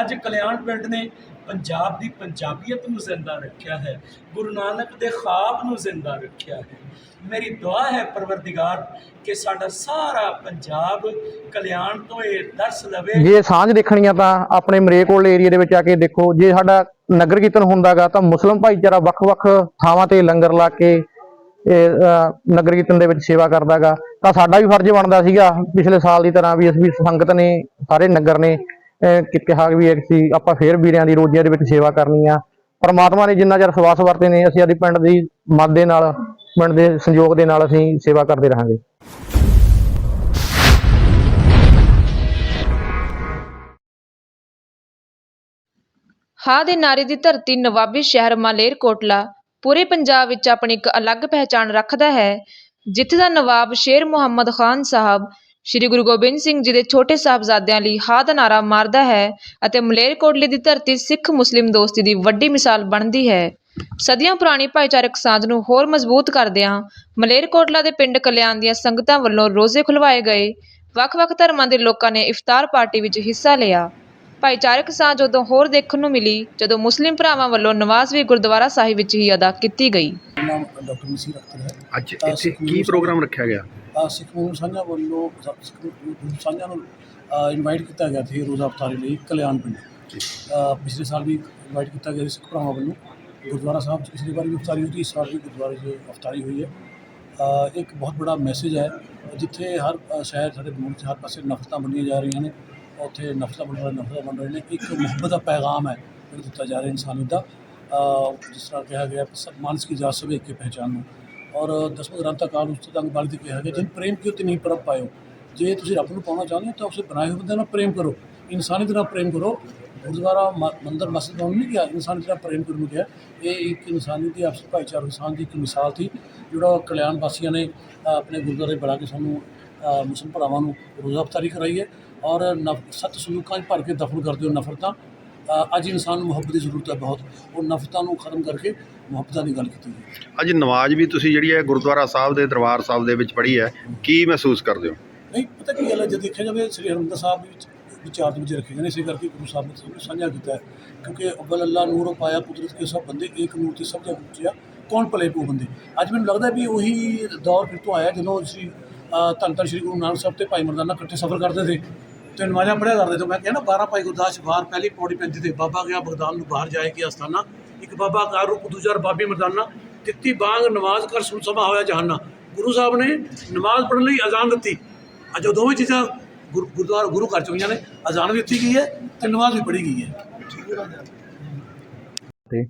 ਅੱਜ ਕਲਿਆਣ ਪਿੰਡ ਨੇ ਪੰਜਾਬ ਦੀ ਪੰਜਾਬੀਅਤ ਨੂੰ ਜ਼ਿੰਦਾ ਰੱਖਿਆ ਹੈ, ਗੁਰੂ ਨਾਨਕ ਦੇ ਖਾਬ ਨੂੰ ਜ਼ਿੰਦਾ ਰੱਖਿਆ ਹੈ। ਮੇਰੀ ਦੁਆ ਹੈ ਪਰਵਰਦੀਗਾਰ ਕਿ ਸਾਡਾ ਸਾਰਾ ਪੰਜਾਬ ਕਲਿਆਣ ਤੋਂ ਇਹ ਦਰਸ ਲਵੇ। ਜੇ ਸਾਂਝ ਦੇਖਣੀ ਤਾਂ ਆਪਣੇ ਮਰੇਕੋਲ ਏਰੀਆ ਦੇ ਵਿੱਚ ਆ ਕੇ ਦੇਖੋ, ਜੇ ਸਾਡਾ ਨਗਰ ਕੀਰਤਨ ਹੁੰਦਾਗਾ ਤਾਂ ਮੁਸਲਮ ਭਾਈਚਾਰਾ ਵੱਖ-ਵੱਖ ਥਾਵਾਂ ਤੇ ਲੰਗਰ ਲਾ ਕੇ ਇਹ ਨਗਰ ਕੀਰਤਨ ਦੇ ਵਿੱਚ ਸੇਵਾ ਕਰਦਾਗਾ। ਤਾਂ ਸਾਡਾ ਵੀ ਫਰਜ਼ ਬਣਦਾ ਸੀਗਾ ਪਿਛਲੇ ਸਾਲ ਦੀ ਤਰ੍ਹਾਂ ਵੀ ਅਸੀਂ ਸੰਗਤ ਨੇ, ਸਾਰੇ ਨਗਰ ਨੇ ਕਿਹਾ ਵੀ ਅਸੀਂ ਆਪਾਂ ਫੇਰ ਵੀਰਿਆਂ ਦੀ ਰੋਜ਼ੀਆਂ ਦੇ ਵਿੱਚ ਸੇਵਾ ਕਰਨੀ ਆ। ਪਰਮਾਤਮਾ ਨੇ ਜਿੰਨਾ ਚਿਰ ਸਵਾਸ ਵਰਤੇ ਨੇ, ਅਸੀਂ ਆਦੀ ਪਿੰਡ ਦੀ ਮਦਦ ਦੇ ਨਾਲ, ਪਿੰਡ ਦੇ ਸੰਯੋਗ ਦੇ ਨਾਲ ਅਸੀਂ ਸੇਵਾ ਕਰਦੇ ਰਹਾਂਗੇ। ਹਾਂ ਦੇ ਨਾਰੇ ਦੀ ਧਰਤੀ ਨਵਾਬੀ ਸ਼ਹਿਰ ਮਾਲੇਰਕੋਟਲਾ ਪੂਰੇ ਪੰਜਾਬ ਵਿੱਚ ਆਪਣੀ ਇੱਕ ਅਲੱਗ ਪਹਿਚਾਣ ਰੱਖਦਾ ਹੈ, ਜਿੱਥੇ ਦਾ ਨਵਾਬ ਸ਼ੇਰ ਮੁਹੰਮਦ ਖਾਨ ਸਾਹਿਬ ਸ੍ਰੀ ਗੁਰੂ ਗੋਬਿੰਦ ਸਿੰਘ ਜੀ ਦੇ ਛੋਟੇ ਸਾਹਿਬਜ਼ਾਦਿਆਂ ਲਈ ਹਾਂ ਦਾ ਨਾਰਾ ਮਾਰਦਾ ਹੈ ਅਤੇ ਮਲੇਰਕੋਟਲੇ ਦੀ ਧਰਤੀ ਸਿੱਖ ਮੁਸਲਿਮ ਦੋਸਤੀ ਦੀ ਵੱਡੀ ਮਿਸਾਲ ਬਣਦੀ ਹੈ। ਸਦੀਆਂ ਪੁਰਾਣੀ ਭਾਈਚਾਰਕ ਸਾਂਝ ਨੂੰ ਹੋਰ ਮਜ਼ਬੂਤ ਕਰਦਿਆਂ ਮਲੇਰਕੋਟਲਾ ਦੇ ਪਿੰਡ ਕਲਿਆਣ ਦੀਆਂ ਸੰਗਤਾਂ ਵੱਲੋਂ ਰੋਜ਼ੇ ਖੁਲਵਾਏ ਗਏ। ਵੱਖ-ਵੱਖ ਧਰਮਾਂ ਦੇ ਲੋਕਾਂ ਨੇ ਇਫਤਾਰ ਪਾਰਟੀ ਵਿੱਚ ਹਿੱਸਾ ਲਿਆ। ਭਾਈਚਾਰਕ ਸਾਂਝ ਉਦੋਂ ਹੋਰ ਦੇਖਣ ਨੂੰ ਮਿਲੀ ਜਦੋਂ ਮੁਸਲਿਮ ਭਰਾਵਾਂ ਵੱਲੋਂ ਨਮਾਜ਼ ਵੀ ਗੁਰਦੁਆਰਾ ਸਾਹਿਬ ਵਿੱਚ ਹੀ ਅਦਾ ਕੀਤੀ ਗਈ। ਮੇਰਾ ਨਾਮ ਡਾਕਟਰ ਮਸੀਹ ਅਖਤਰ ਹੈ। ਅੱਜ ਇੱਥੇ ਕੀ ਪ੍ਰੋਗਰਾਮ ਰੱਖਿਆ ਗਿਆ? ਸਿੱਖ ਕੌਮ ਸਾਂਝਾ ਵੱਲੋਂ ਸਿੱਖ ਕੌਮ ਸਾਂਝਾ ਨੂੰ ਇਨਵਾਈਟ ਕੀਤਾ ਗਿਆ ਸੀ ਰੋਜ਼ਾ ਅਫਤਾਰੀ ਲਈ ਕਲਿਆਣ ਪਿੰਡ। ਪਿਛਲੇ ਸਾਲ ਵੀ ਇਨਵਾਈਟ ਕੀਤਾ ਗਿਆ ਸੀ ਸਿੱਖ ਭਰਾਵਾਂ ਵੱਲੋਂ। ਗੁਰਦੁਆਰਾ ਸਾਹਿਬ 'ਚ ਪਿਛਲੀ ਵਾਰ ਵੀ ਅਫਤਾਰੀ ਹੋਈ ਸੀ ਇਸ ਸਾਲ ਵੀ ਗੁਰਦੁਆਰੇ 'ਚ ਅਫਤਾਰੀ ਹੋਈ ਹੈ। ਇੱਕ ਬਹੁਤ ਬੜਾ ਮੈਸੇਜ ਹੈ ਜਿੱਥੇ ਹਰ ਸ਼ਹਿਰ ਸਾਡੇ ਮੁਲਕ 'ਚ ਹਰ ਪਾਸੇ ਨਫ਼ਰਤਾਂ ਵੰਡੀਆਂ ਜਾ ਰਹੀਆਂ ਨੇ। ਉੱਥੇ ਨਫ਼ਰਤਾਂ ਵੰਡ ਰਹੇ ਨਫ਼ਰਤਾਂ ਵੰਡ ਰਹੇ ਨੇ। ਇੱਕ ਮੁਹੱਬਤ ਦਾ ਪੈਗਾਮ ਹੈ ਜਿਹੜਾ ਦਿੱਤਾ ਜਾ ਰਿਹਾ ਇਨਸਾਨੀਅਤ ਦਾ। ਜਿਸ ਤਰ੍ਹਾਂ ਕਿਹਾ ਗਿਆ ਸਭ ਮਾਨਸ ਕੀ ਜਾਤ ਸਭ ਇੱਕ ਕੇ ਪਹਿਚਾਨ ਨੂੰ। ਔਰ ਦਸਵੇਂ ਗ੍ਰੰਥ ਕਾਲ ਉਸ ਤੰਗ ਬਾਲੀ ਤੇ ਕਿਹਾ ਗਿਆ ਜਿਨ ਪ੍ਰੇਮ ਕਿਉ ਤੇ ਨਹੀਂ ਪਰਮ ਪਾਇਓ? ਜੇ ਤੁਸੀਂ ਰੱਬ ਨੂੰ ਪਾਉਣਾ ਚਾਹੁੰਦੇ ਹੋ ਤਾਂ ਉਸੇ ਬਣਾਏ ਹੋਏ ਬੰਦੇ ਨਾਲ ਪ੍ਰੇਮ ਕਰੋ। ਇਨਸਾਨੀਅਤ ਨਾਲ ਪ੍ਰੇਮ ਕਰੋ। ਗੁਰਦੁਆਰਾ ਮ- ਮੰਦਰ ਮਸਜਿਦ ਨੂੰ ਨਹੀਂ ਕਿਹਾ ਇਨਸਾਨੀਅਤ ਨਾਲ ਪ੍ਰੇਮ ਕਰਨ ਨੂੰ ਕਿਹਾ ਇਹ ਇੱਕ ਇਨਸਾਨੀਅਤ ਦੀ ਆਪਸੀ ਭਾਈਚਾਰਕ ਸਾਂਝ ਦੀ ਇੱਕ ਮਿਸਾਲ ਸੀ ਜਿਹੜਾ ਕਲਿਆਣ ਵਾਸੀਆਂ ਨੇ ਆਪਣੇ ਗੁਰਦੁਆਰੇ ਬਣਾ ਕੇ ਸਾਨੂੰ ਅ, ਭਰਾਵਾਂ ਨੂੰ ਰੋਜ਼ਾ ਅਫਤਾਰੀ ਕਰਾਈ ਹੈ। ਔਰ ਨਫ- ਸੱਤ ਸਲੂਕਾਂ 'ਚ ਭਰ ਕੇ ਦਫਨ ਕਰਦੇ ਹੋ ਨਫ਼ਰਤਾਂ। ਅੱਜ ਇਨਸਾਨ ਨੂੰ ਮੁਹੱਬਤ ਦੀ ਜ਼ਰੂਰਤ ਹੈ ਬਹੁਤ। ਉਹ ਨਫ਼ਰਤਾਂ ਨੂੰ ਖਤਮ ਕਰਕੇ ਮੁਹੱਬਤਾਂ ਦੀ ਗੱਲ ਕੀਤੀ ਹੈ ਅੱਜ ਨਮਾਜ਼ ਵੀ ਤੁਸੀਂ ਜਿਹੜੀ ਹੈ ਗੁਰਦੁਆਰਾ ਸਾਹਿਬ ਦੇ ਦਰਬਾਰ ਸਾਹਿਬ ਦੇ ਵਿੱਚ ਪੜ੍ਹੀ ਹੈ ਕੀ ਮਹਿਸੂਸ ਕਰਦੇ ਹੋ? ਨਹੀਂ ਪਤਾ ਕੀ ਗੱਲ ਹੈ ਜੇ ਦੇਖਿਆ ਜਾਵੇ ਸ੍ਰੀ ਹਰਿਮੰਦਰ ਸਾਹਿਬ ਵਿੱਚ ਵਿਚਾਰ ਦੇ ਵਿੱਚ ਰੱਖੇ ਗਏ ਨੇ ਇਸੇ ਕਰਕੇ ਗੁਰੂ ਸਾਹਿਬ ਨੇ ਸਾਂਝਾ ਕੀਤਾ ਹੈ। ਕਿਉਂਕਿ ਅਵਲ ਅੱਲਾ ਨੂਰ ਪਾਇਆ ਕੁਦਰਤ ਕੇ ਸਭ ਬੰਦੇ ਏਕ ਨੂਰ ਤੇ ਸਭ ਜਗ ਉੱਚਿਆ ਕੌਣ ਭਲੇ ਪੂ ਬੰਦੇ? ਅੱਜ ਮੈਨੂੰ ਲੱਗਦਾ ਵੀ ਉਹੀ ਦੌਰ ਫਿਰ ਤੋਂ ਆਇਆ ਜਦੋਂ ਅਸੀਂ ਧੰਨ ਧੰਨ ਸ੍ਰੀ ਗੁਰੂ ਨਾਨਕ ਸਾਹਿਬ ਤੇ ਭਾਈ ਮਰਦਾਨਾ ਇਕੱਠੇ ਸਫ਼ਰ ਕਰਦੇ ਸੀ। ਤੇ ਨਮਾਜ਼ਾਂ ਪੜ੍ਹਿਆ ਕਰਦੇ ਤੇ ਮੈਂ ਕਹਿੰਦਾ 12 ਭਾਈ ਗੁਰਦਾਸ ਬਾਹਰ ਪਹਿਲੀ ਪੌੜੀ ਪੈਂਦੀ ਤੇ ਬਾਬਾ ਗਿਆ ਬਗਦਾਦ ਨੂੰ ਬਾਹਰ ਜਾਏ ਕਿ ਅਸਥਾਨਾ। ਇੱਕ ਬਾਬਾ ਕਾਰ ਰੂਪ ਦੂਜਾ ਮਰਦਾਨਾ। ਤਿੱਤੀ ਬਾਗ ਨਮਾਜ਼ ਕਰ ਸੁਣ ਸਮਾ ਹੋਇਆ ਜਹਾਨਾ। ਗੁਰੂ ਸਾਹਿਬ ਨੇ ਨਮਾਜ਼ ਪੜ੍ਹਨ ਲਈ ਅਜ਼ਾਨ ਦਿੱਤੀ। ਅੱਜ ਉਹ ਦੋਵੇਂ ਚੀਜ਼ਾਂ ਗੁਰਦੁਆਰਾ, ਗੁਰੂ ਘਰ ਚ ਹੋਈਆਂ ਨੇ। ਅਜ਼ਾਨ ਵੀ ਦਿੱਤੀ ਗਈ ਹੈ ਤੇ ਨਮਾਜ਼ ਵੀ ਪੜ੍ਹੀ ਗਈ ਹੈ। ਤੇ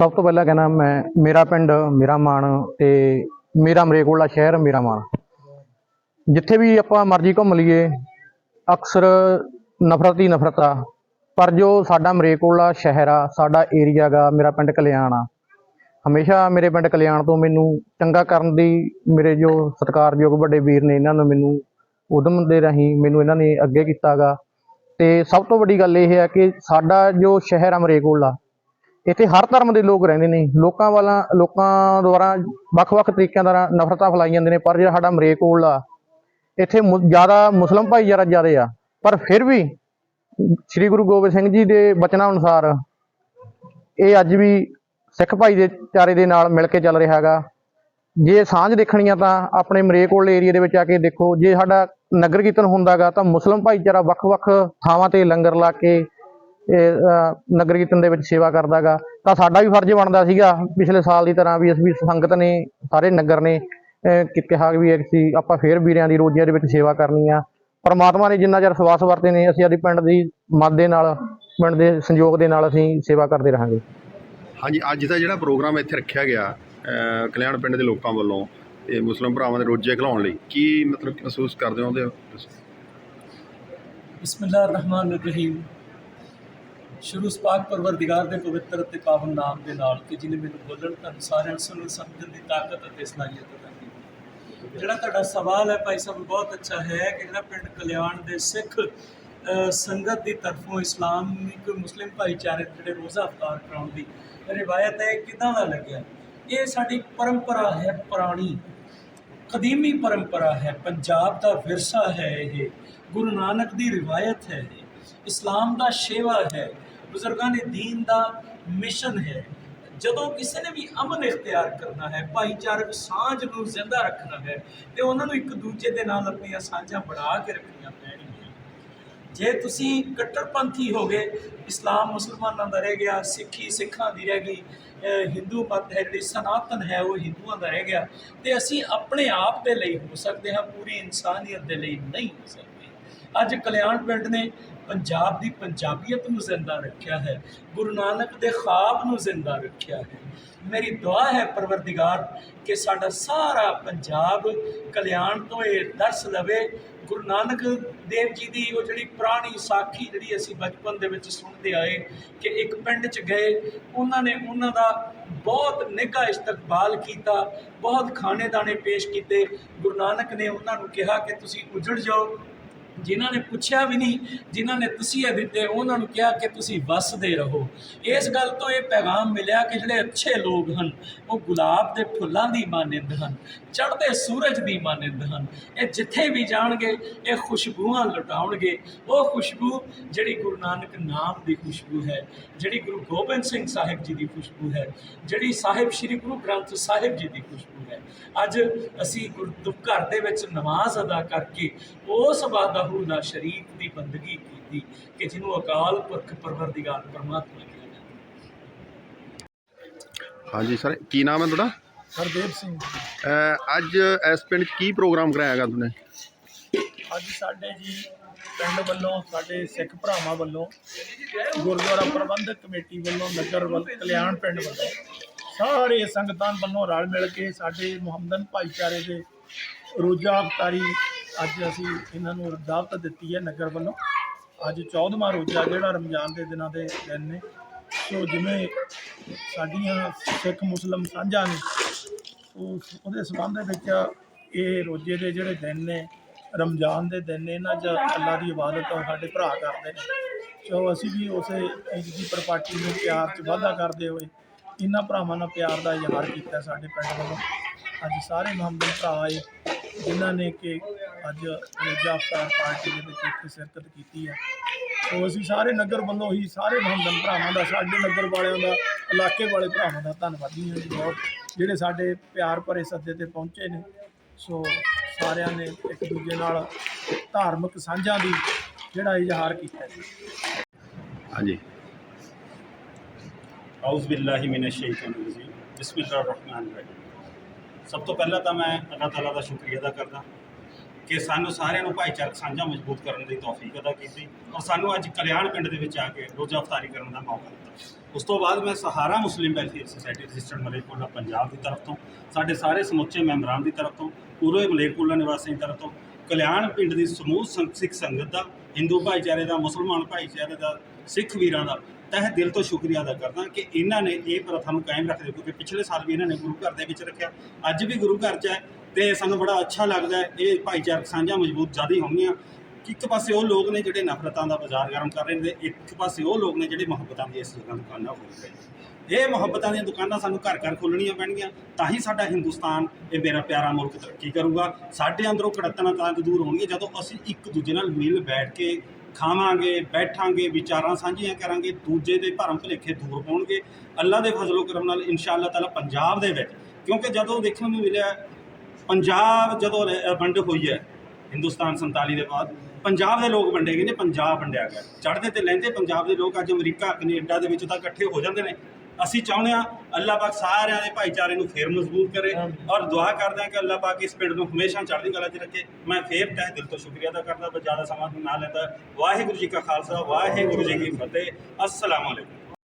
ਸਭ ਤੋਂ ਪਹਿਲਾਂ ਕਹਿਣਾ ਮੈਂ, ਮੇਰਾ ਪਿੰਡ ਮੇਰਾ ਮਾਣ ਤੇ ਮੇਰਾ ਮਰੇਕੋਲਾ ਸ਼ਹਿਰ ਮੇਰਾ ਮਾਣ ਜਿੱਥੇ ਵੀ ਆਪਾਂ ਮਰਜ਼ੀ ਘੁੰਮ ਲਈਏ ਅਕਸਰ ਨਫ਼ਰਤ ਹੀ ਨਫ਼ਰਤ ਆ। ਪਰ ਜੋ ਸਾਡਾ ਮਰੇਕੋਲਾ ਸ਼ਹਿਰ ਆ, ਸਾਡਾ ਏਰੀਆ ਗਾ, ਮੇਰਾ ਪਿੰਡ ਕਲਿਆਣ ਆ। ਹਮੇਸ਼ਾ ਮੇਰੇ ਪਿੰਡ ਕਲਿਆਣ ਤੋਂ ਮੈਨੂੰ ਚੰਗਾ ਕਰਨ ਦੀ ਮੇਰੇ ਜੋ ਸਤਿਕਾਰਯੋਗ ਵੱਡੇ ਵੀਰ ਨੇ ਇਹਨਾਂ ਨੇ ਮੈਨੂੰ ਉਦਮ ਦੇ ਰਾਹੀਂ ਮੈਨੂੰ ਇਹਨਾਂ ਨੇ ਅੱਗੇ ਕੀਤਾਗਾ ਤੇ ਸਭ ਤੋਂ ਵੱਡੀ ਗੱਲ ਇਹ ਹੈ ਕਿ ਸਾਡਾ ਜੋ ਸ਼ਹਿਰ ਆ ਮਰੇਕੋਲਾ ਇੱਥੇ ਹਰ ਧਰਮ ਦੇ ਲੋਕ ਰਹਿੰਦੇ ਨੇ। ਲੋਕਾਂ ਵਾਲਾ, ਲੋਕਾਂ ਦੁਆਰਾ ਵੱਖ-ਵੱਖ ਤਰੀਕਿਆਂ ਦਾ ਨਫ਼ਰਤਾਂ ਫੈਲਾਈ ਜਾਂਦੇ ਨੇ, ਪਰ ਜਿਹੜਾ ਸਾਡਾ ਮਰੇਕੋਲਾ ਇੱਥੇ ਮੁ- ਜ਼ਿਆਦਾ ਮੁਸਲਮ ਭਾਈਚਾਰਾ ਜ਼ਿਆਦਾ ਆ, ਪਰ ਫਿਰ ਵੀ ਸ੍ਰੀ ਗੁਰੂ ਗੋਬਿੰਦ ਸਿੰਘ ਜੀ ਦੇ ਬਚਨਾਂ ਅਨੁਸਾਰ ਇਹ ਅੱਜ ਵੀ ਸਿੱਖ ਭਾਈ ਦੇ ਚਾਰੇ ਦੇ ਨਾਲ ਮਿਲ ਕੇ ਚੱਲ ਰਿਹਾ ਹੈਗਾ। ਜੇ ਸਾਂਝ ਦੇਖਣੀ ਆ ਤਾਂ ਆਪਣੇ ਮਰੇਕੋਲ ਏਰੀਆ ਦੇ ਵਿੱਚ ਆ ਕੇ ਦੇਖੋ, ਜੇ ਸਾਡਾ ਨਗਰ ਕੀਰਤਨ ਹੁੰਦਾਗਾ ਤਾਂ ਮੁਸਲਮ ਭਾਈਚਾਰਾ ਵੱਖ-ਵੱਖ ਥਾਵਾਂ ਤੇ ਲੰਗਰ ਲਾ ਕੇ ਇਹ ਨਗਰ ਕੀਰਤਨ ਦੇ ਵਿੱਚ ਸੇਵਾ ਕਰਦਾਗਾ। ਤਾਂ ਸਾਡਾ ਵੀ ਫਰਜ਼ ਬਣਦਾ ਸੀਗਾ ਪਿਛਲੇ ਸਾਲ ਦੀ ਤਰ੍ਹਾਂ ਵੀ ਅਸੀਂ ਵੀ ਸੰਗਤ ਨੇ, ਸਾਰੇ ਨਗਰ ਨੇ ਕਿਹਾ ਵੀ ਅਸੀਂ ਆਪਾਂ ਫੇਰ ਵੀਰਿਆਂ ਦੀ ਰੋਜ਼ੀਆਂ ਦੇ ਵਿੱਚ ਸੇਵਾ ਕਰਨੀ ਆ। ਪਰਮਾਤਮਾ ਨੇ ਜਿੰਨਾ ਚਿਰ ਸਵਾਸ ਵਰਤੇ ਨੇ ਅਸੀਂ ਆਦੀ ਪਿੰਡ ਦੀ ਮਦਦ ਦੇ ਨਾਲ ਪਿੰਡ ਦੇ ਸੰਯੋਗ ਦੇ ਨਾਲ ਅਸੀਂ ਸੇਵਾ ਕਰਦੇ ਰਹਾਂਗੇ। ਹਾਂਜੀ ਅੱਜ ਦਾ ਜਿਹੜਾ ਪ੍ਰੋਗਰਾਮ ਇੱਥੇ ਰੱਖਿਆ ਗਿਆ ਕਲਿਆਣ ਪਿੰਡ ਦੇ ਲੋਕਾਂ ਵੱਲੋਂ ਤੇ ਮੁਸਲਿਮ ਭਰਾਵਾਂ ਦੇ ਰੋਜ਼ੇ ਖਿਲਾਉਣ ਲਈ ਕੀ ਮਤਲਬ ਮਹਿਸੂਸ ਕਰਦੇ ਹੋ ਬਿਸਮਿਲ੍ਲਾਹਿਰ ਰਹਿਮਾਨਿਰ ਰਹੀਮ ਸ਼ੁਰੂ ਸਪਾਕ ਪਰਵਰਦੀਗਾਰ ਦੇ ਪਵਿੱਤਰ ਅਤੇ ਪਾਵਨ ਨਾਮ ਦੇ ਨਾਲ ਕਿ ਜਿਨੇ ਮੈਨੂੰ ਬੋਲਣ ਤੁਹਾਨੂੰ ਸਾਰਿਆਂ ਨੂੰ ਸੁਣਨ ਸਮਝਣ ਦੀ ਤਾਕਤ ਅਤੇ ਸਲਾਹੀਅਤ ਅਤਾ ਕੀਤੀ ਜਿਹੜਾ ਤੁਹਾਡਾ ਸਵਾਲ ਹੈ ਭਾਈ ਸਾਹਿਬ, ਬਹੁਤ ਅੱਛਾ ਹੈ ਕਿ ਜਿਹੜਾ ਪਿੰਡ ਕਲਿਆਣ ਦੇ ਸਿੱਖ ਸੰਗਤ ਦੀ ਤਰਫੋਂ ਇਸਲਾਮਿਕ ਮੁਸਲਿਮ ਭਾਈਚਾਰੇ ਜਿਹੜੇ ਰੋਜ਼ਾ ਅਫਤਾਰ ਕਰਾਉਣ ਦੀ ਰਿਵਾਇਤ ਹੈ, ਇਹ ਕਿੱਦਾਂ ਦਾ ਲੱਗਿਆ? ਇਹ ਸਾਡੀ ਪਰੰਪਰਾ ਹੈ ਪੁਰਾਣੀ, ਕਦੀਮੀ ਪਰੰਪਰਾ ਹੈ, ਪੰਜਾਬ ਦਾ ਵਿਰਸਾ ਹੈ ਇਹ, ਗੁਰੂ ਨਾਨਕ ਦੀ ਰਿਵਾਇਤ ਹੈ ਇਹ, ਇਸਲਾਮ ਦਾ ਸ਼ੇਵਾ ਹੈ, ਬਜ਼ੁਰਗਾਂ ਨੇ ਦੀਨ ਦਾ ਮਿਸ਼ਨ ਹੈ। ਜਦੋਂ ਕਿਸੇ ਨੇ ਵੀ ਅਮਨ ਇਖਤਿਆਰ ਕਰਨਾ ਹੈ, ਭਾਈਚਾਰਕ ਸਾਂਝ ਨੂੰ ਜ਼ਿੰਦਾ ਰੱਖਣਾ ਹੈ, ਤੇ ਉਹਨਾਂ ਨੂੰ ਇੱਕ ਦੂਜੇ ਦੇ ਨਾਲ ਆਪਣੀਆਂ ਸਾਂਝਾਂ ਬਣਾ ਕੇ ਰੱਖਣੀਆਂ ਪੈਣਗੀਆਂ। ਜੇ ਤੁਸੀਂ ਕੱਟੜਪੰਥੀ ਹੋ ਗਏ, ਇਸਲਾਮ ਮੁਸਲਮਾਨਾਂ ਦਾ ਰਹਿ ਗਿਆ, ਸਿੱਖੀ ਸਿੱਖਾਂ ਦੀ ਰਹਿ ਗਈ ਹਿੰਦੂ ਮਤ ਹੈ, ਜਿਹੜੀ ਸਨਾਤਨ ਹੈ, ਉਹ ਹਿੰਦੂਆਂ ਦਾ ਰਹਿ ਗਿਆ, ਤੇ ਅਸੀਂ ਆਪਣੇ ਆਪ ਦੇ ਲਈ ਹੋ ਸਕਦੇ ਹਾਂ, ਪੂਰੀ ਇਨਸਾਨੀਅਤ ਦੇ ਲਈ ਨਹੀਂ ਹੋ ਸਕਦੇ। ਅੱਜ ਕਲਿਆਣ ਪਿੰਡ ਨੇ ਪੰਜਾਬ ਦੀ ਪੰਜਾਬੀਅਤ ਨੂੰ ਜ਼ਿੰਦਾ ਰੱਖਿਆ ਹੈ, ਗੁਰੂ ਨਾਨਕ ਦੇ ਖਾਬ ਨੂੰ ਜ਼ਿੰਦਾ ਰੱਖਿਆ ਹੈ। ਮੇਰੀ ਦੁਆ ਹੈ ਪਰਵਰਦੀਗਾਰ ਕਿ ਸਾਡਾ ਸਾਰਾ ਪੰਜਾਬ ਕਲਿਆਣ ਤੋਂ ਇਹ ਦਰਸ ਲਵੇ। ਗੁਰੂ ਨਾਨਕ ਦੇਵ ਜੀ ਦੀ ਉਹ ਜਿਹੜੀ ਪੁਰਾਣੀ ਸਾਖੀ ਜਿਹੜੀ ਅਸੀਂ ਬਚਪਨ ਦੇ ਵਿੱਚ ਸੁਣਦੇ ਆਏ ਕਿ ਇੱਕ ਪਿੰਡ 'ਚ ਗਏ, ਉਹਨਾਂ ਨੇ ਉਹਨਾਂ ਦਾ ਬਹੁਤ ਨਿੱਘਾ ਇਸਤਕਬਾਲ ਕੀਤਾ, ਬਹੁਤ ਖਾਣੇ ਦਾਣੇ ਪੇਸ਼ ਕੀਤੇ। ਗੁਰੂ ਨਾਨਕ ਨੇ ਉਹਨਾਂ ਨੂੰ ਕਿਹਾ ਕਿ ਤੁਸੀਂ ਉਜੜ ਜਾਓ ਜਿਨ੍ਹਾਂ ਨੇ ਪੁੱਛਿਆ ਵੀ ਨਹੀਂ, ਜਿਨ੍ਹਾਂ ਨੇ ਤਸੀਹੇ ਦਿੱਤੇ, ਉਹਨਾਂ ਨੂੰ ਕਿਹਾ ਕਿ ਤੁਸੀਂ ਵਸਦੇ ਰਹੋ। ਇਸ ਗੱਲ ਤੋਂ ਇਹ ਪੈਗਾਮ ਮਿਲਿਆ ਕਿ ਜਿਹੜੇ ਅੱਛੇ ਲੋਕ ਹਨ, ਉਹ ਗੁਲਾਬ ਦੇ ਫੁੱਲਾਂ ਦੀ ਮਾਨੰਦ ਹਨ, ਚੜ੍ਹਦੇ ਸੂਰਜ ਦੀ ਮਾਨਿੰਦ ਹਨ। ਇਹ ਜਿੱਥੇ ਵੀ ਜਾਣਗੇ, ਇਹ ਖੁਸ਼ਬੂਆਂ ਲੁਟਾਉਣਗੇ। ਉਹ ਖੁਸ਼ਬੂ ਜਿਹੜੀ ਗੁਰੂ ਨਾਨਕ ਨਾਮ ਦੀ ਖੁਸ਼ਬੂ ਹੈ, ਜਿਹੜੀ ਗੁਰੂ ਗੋਬਿੰਦ ਸਿੰਘ ਸਾਹਿਬ ਜੀ ਦੀ ਖੁਸ਼ਬੂ ਹੈ, ਜਿਹੜੀ ਸਾਹਿਬ ਸ੍ਰੀ ਗੁਰੂ ਗ੍ਰੰਥ ਸਾਹਿਬ ਜੀ ਦੀ ਖੁਸ਼ਬੂ ਹੈ। ਅੱਜ ਅਸੀਂ ਗੁਰਦੁ ਘਰ ਦੇ ਵਿੱਚ ਨਮਾਜ਼ ਅਦਾ ਕਰਕੇ, ਉਸ ਵਾਦਾਹੁੱਲਾ ਸ਼ਰੀਕ ਦੀ ਬੰਦਗੀ ਕੀਤੀ ਕਿ ਜਿਹਨੂੰ ਅਕਾਲ ਪੁਰਖ ਪਰਵਰਦੀਗਾਰ ਪਰਮਾਤਮਾ ਕਿਹਾ ਜਾਂਦਾ ਹਾਂਜੀ ਸਰ ਕੀ ਨਾਮ ਹੈ ਤੁਹਾਡਾ? ਹਰਦੇਵ ਸਿੰਘ। ਅੱਜ ਇਸ ਪਿੰਡ 'ਚ ਕੀ ਪ੍ਰੋਗਰਾਮ ਕਰਾਇਆ ਗਾ ਤੁਨੇ ਅੱਜ ਸਾਡੇ ਜੀ ਪਿੰਡ ਵੱਲੋਂ ਸਾਡੇ ਸਿੱਖ ਭਰਾਵਾਂ ਵੱਲੋਂ ਗੁਰਦੁਆਰਾ ਪ੍ਰਬੰਧਕ ਕਮੇਟੀ ਵੱਲੋਂ ਨਗਰ ਵੱਲ ਕਲਿਆਣ ਪਿੰਡ ਵੱਲੋਂ ਸਾਰੇ ਸੰਗਤਾਂ ਵੱਲੋਂ ਰਲ ਮਿਲ ਕੇ ਸਾਡੇ ਮੁਹੰਮਦਨ ਭਾਈਚਾਰੇ ਦੇ ਰੋਜ਼ਾ ਅਫਤਾਰੀ ਅੱਜ ਅਸੀਂ ਇਹਨਾਂ ਨੂੰ ਦਾਵਤ ਦਿੱਤੀ ਹੈ ਨਗਰ ਵੱਲੋਂ। ਅੱਜ 14ਵਾਂ ਰੋਜ਼ਾ ਜਿਹੜਾ ਰਮਜ਼ਾਨ ਦੇ ਦਿਨਾਂ ਦੇ ਦਿਨ ਨੇ। ਸੋ ਜਿਵੇਂ ਸਾਡੀਆਂ ਸਿੱਖ ਮੁਸਲਮ ਸਾਂਝਾਂ ਨੇ ਉਸ ਉਹਦੇ ਸੰਬੰਧ ਦੇ ਵਿੱਚ ਇਹ ਰੋਜ਼ੇ ਦੇ ਜਿਹੜੇ ਦਿਨ ਨੇ, ਰਮਜ਼ਾਨ ਦੇ ਦਿਨ ਨੇ, ਇਹਨਾਂ 'ਚ ਅੱਲਾ ਦੀ ਇਬਾਦਤ ਸਾਡੇ ਭਰਾ ਕਰਦੇ ਨੇ। ਸੋ ਅਸੀਂ ਵੀ ਉਸੇ ਈਦ ਦੀ ਪ੍ਰਪਾਟੀ ਨੂੰ ਪਿਆਰ 'ਚ ਵਾਧਾ ਕਰਦੇ ਹੋਏ ਇਹਨਾਂ ਭਰਾਵਾਂ ਨਾਲ ਪਿਆਰ ਦਾ ਇਜ਼ਹਾਰ ਕੀਤਾ ਸਾਡੇ ਪਿੰਡ ਵੱਲੋਂ। ਅੱਜ ਸਾਰੇ ਮੁਹੰਮਦ ਭਰਾ ਆਏ, ਜਿਨ੍ਹਾਂ ਨੇ ਕਿ ਅੱਜ ਰੋਜ਼ਾ ਅਫਤਾਰ ਪਾਰਟੀ ਦੇ ਵਿੱਚ ਇੱਥੇ ਸ਼ਿਰਕਤ ਕੀਤੀ ਹੈ। ਸੋ ਅਸੀਂ ਸਾਰੇ ਨਗਰ ਵੱਲੋਂ ਹੀ ਸਾਰੇ ਮੁਹੰਮਦਨ ਭਰਾਵਾਂ ਦਾ ਸਾਡੇ ਨਗਰ ਵਾਲਿਆਂ ਦਾ ਇਲਾਕੇ ਵਾਲੇ ਭਰਾਵਾਂ ਦਾ ਧੰਨਵਾਦੀ ਹਾਂ ਜੀ ਬਹੁਤ ਜਿਹੜੇ ਸਾਡੇ ਪਿਆਰ ਭਰੇ ਸੱਦੇ ਤੇ ਪਹੁੰਚੇ ਨੇ। ਸੋ ਸਾਰਿਆਂ ਨੇ ਇੱਕ ਦੂਜੇ ਨਾਲ ਧਾਰਮਿਕ ਸਾਂਝਾਂ ਦੀ ਜਿਹੜਾ ਇਜ਼ਹਾਰ ਕੀਤਾ ਜੀ। ਹਾਂਜੀ। ਆਉਜ਼ ਬਿਲਲਾਹਿ ਮਿਨਸ਼ ਸ਼ੈਤਾਨਿਰ ਰਜੀਮ। ਬਿਸਮਿਲ੍ਲਾਹਿਰ ਰਹਿਮਾਨਿਰ ਰਹੀਮ। ਸਭ ਤੋਂ ਪਹਿਲਾਂ ਤਾਂ ਮੈਂ ਅੱਲਾਹ ਤਾਲਾ ਦਾ ਸ਼ੁਕਰੀਆ ਅਦਾ ਕਰਦਾ। ਕਿ ਸਾਨੂੰ ਸਾਰਿਆਂ ਨੂੰ ਭਾਈਚਾਰਕ ਸਾਂਝਾ ਮਜ਼ਬੂਤ ਕਰਨ ਦੀ ਤੌਫੀਕ ਅਦਾ ਕੀਤੀ ਔਰ ਸਾਨੂੰ ਅੱਜ ਕਲਿਆਣ ਪਿੰਡ ਦੇ ਵਿੱਚ ਆ ਕੇ ਰੋਜ਼ਾ ਅਫਤਾਰੀ ਕਰਨ ਦਾ ਮੌਕਾ ਦਿੱਤਾ। ਉਸ ਤੋਂ ਬਾਅਦ ਮੈਂ Sahara Muslim welfare society registered Malerkotla Punjab ਦੀ ਤਰਫ ਤੋਂ, ਸਾਡੇ ਸਾਰੇ ਸਮੁੱਚੇ ਮੈਂਬਰਾਂ ਦੀ ਤਰਫ ਤੋਂ, ਪੂਰੇ ਮਲੇਰਕੋਟਲਾ ਨਿਵਾਸੀਆਂ ਦੀ ਤਰਫ ਤੋਂ, ਕਲਿਆਣ ਪਿੰਡ ਦੀ ਸਮੂਹ ਸੰ- ਸਿੱਖ ਸੰਗਤ ਦਾ, ਹਿੰਦੂ ਭਾਈਚਾਰੇ ਦਾ, ਮੁਸਲਮਾਨ ਭਾਈਚਾਰੇ ਦਾ, ਸਿੱਖ ਵੀਰਾਂ ਦਾ ਤਹਿ ਦਿਲ ਤੋਂ ਸ਼ੁਕਰੀਆ ਅਦਾ ਕਰਦਾ ਕਿ ਇਹਨਾਂ ਨੇ ਇਹ ਪ੍ਰਥਾ ਨੂੰ ਕਾਇਮ ਰੱਖਦੇ ਕਿਉਂਕਿ ਪਿਛਲੇ ਸਾਲ ਵੀ ਇਹਨਾਂ ਨੇ ਗੁਰੂ ਘਰ ਦੇ ਵਿੱਚ ਰੱਖਿਆ। ਅੱਜ ਵੀ ਗੁਰੂ ਘਰ 'ਚ ਹੈ ਤੇ ਸਾਨੂੰ ਬੜਾ ਅੱਛਾ ਲੱਗਦਾ ਹੈ, ਇਹ ਭਾਈਚਾਰਕ ਸਾਂਝਾ ਮਜ਼ਬੂਤ ਜ਼ਿਆਦਾ ਹੋਣਗੀਆਂ। ਕਿ ਇੱਕ ਪਾਸੇ ਉਹ ਲੋਕ ਨੇ ਜਿਹੜੇ ਨਫ਼ਰਤਾਂ ਦਾ ਬਾਜ਼ਾਰ ਗਰਮ ਕਰ ਰਹੇ ਨੇ ਤੇ ਇੱਕ ਪਾਸੇ ਉਹ ਲੋਕ ਨੇ ਜਿਹੜੇ ਮੁਹੱਬਤਾਂ ਦੀਆਂ ਇਸ ਜਗ੍ਹਾ ਦੁਕਾਨਾਂ ਖੋਲ੍ਹ ਰਹੇ ਨੇ। ਇਹ ਮੁਹੱਬਤਾਂ ਦੀਆਂ ਦੁਕਾਨਾਂ ਸਾਨੂੰ ਘਰ ਘਰ ਖੋਲਣੀਆਂ ਪੈਣਗੀਆਂ, ਤਾਂ ਹੀ ਸਾਡਾ ਹਿੰਦੁਸਤਾਨ, ਇਹ ਮੇਰਾ ਪਿਆਰਾ ਮੁਲਕ ਤਰੱਕੀ ਕਰੂਗਾ। ਸਾਡੇ ਅੰਦਰੋਂ ਕੜਤਣਾ ਤਾਂ ਦੂਰ ਹੋਣਗੀਆਂ, ਜਦੋਂ ਅਸੀਂ ਇੱਕ ਦੂਜੇ ਨਾਲ ਮਿਲ ਬੈਠ ਕੇ ਖਾਵਾਂਗੇ, ਬੈਠਾਂਗੇ, ਵਿਚਾਰਾਂ ਸਾਂਝੀਆਂ ਕਰਾਂਗੇ, ਦੂਜੇ ਦੇ ਭਰਮ ਭੁਲੇਖੇ ਦੂਰ ਹੋਣਗੇ ਅੱਲਾ ਦੇ ਫਜ਼ਲੋ ਕਰਮ ਨਾਲ ਇਨਸ਼ਾ ਅੱਲਾਹ ਤਾਲਾ ਪੰਜਾਬ ਦੇ ਵਿੱਚ, ਕਿਉਂਕਿ ਜਦੋਂ ਦੇਖਣ ਨੂੰ ਮਿਲਿਆ, ਪੰਜਾਬ ਜਦੋਂ ਵੰਡ ਹੋਈ ਹੈ, ਹਿੰਦੁਸਤਾਨ 47 ਦੇ ਬਾਅਦ, ਪੰਜਾਬ ਦੇ ਲੋਕ ਵੰਡੇ ਗਏ ਨੇ, ਪੰਜਾਬ ਵੰਡਿਆ ਗਿਆ। ਚੜ੍ਹਦੇ ਤੇ ਲੈਂਦੇ ਪੰਜਾਬ ਦੇ ਲੋਕ ਅੱਜ ਅਮਰੀਕਾ, ਕੈਨੇਡਾ ਦੇ ਵਿੱਚ ਤਾਂ ਇਕੱਠੇ ਹੋ ਜਾਂਦੇ ਨੇ। ਅਸੀਂ ਚਾਹੁੰਦੇ ਹਾਂ ਅੱਲਾਹ ਪਾਕ ਸਾਰਿਆਂ ਦੇ ਭਾਈਚਾਰੇ ਨੂੰ ਫੇਰ ਮਜ਼ਬੂਤ ਕਰੇ ਔਰ ਦੁਆ ਕਰਦੇ ਹਾਂ ਕਿ ਅੱਲਾਹ ਪਾਕ ਇਸ ਪਿੰਡ ਨੂੰ ਹਮੇਸ਼ਾ ਚੜ੍ਹਦੀ ਕਲਾ 'ਚ ਰੱਖੇ। ਮੈਂ ਫੇਰ ਤਹਿ ਦਿਲ ਤੋਂ ਸ਼ੁਕਰੀਆ ਅਦਾ ਕਰਦਾ ਪਰ ਜ਼ਿਆਦਾ ਸਮਾਂ ਨਾ ਲੈਂਦਾ। ਵਾਹਿਗੁਰੂ ਜੀ ਕਾ ਖਾਲਸਾ ਵਾਹਿਗੁਰੂ ਜੀ ਕੀ ਫਤਿਹ। ਅਸਲਾਮ ਅਲੈਕੁਮ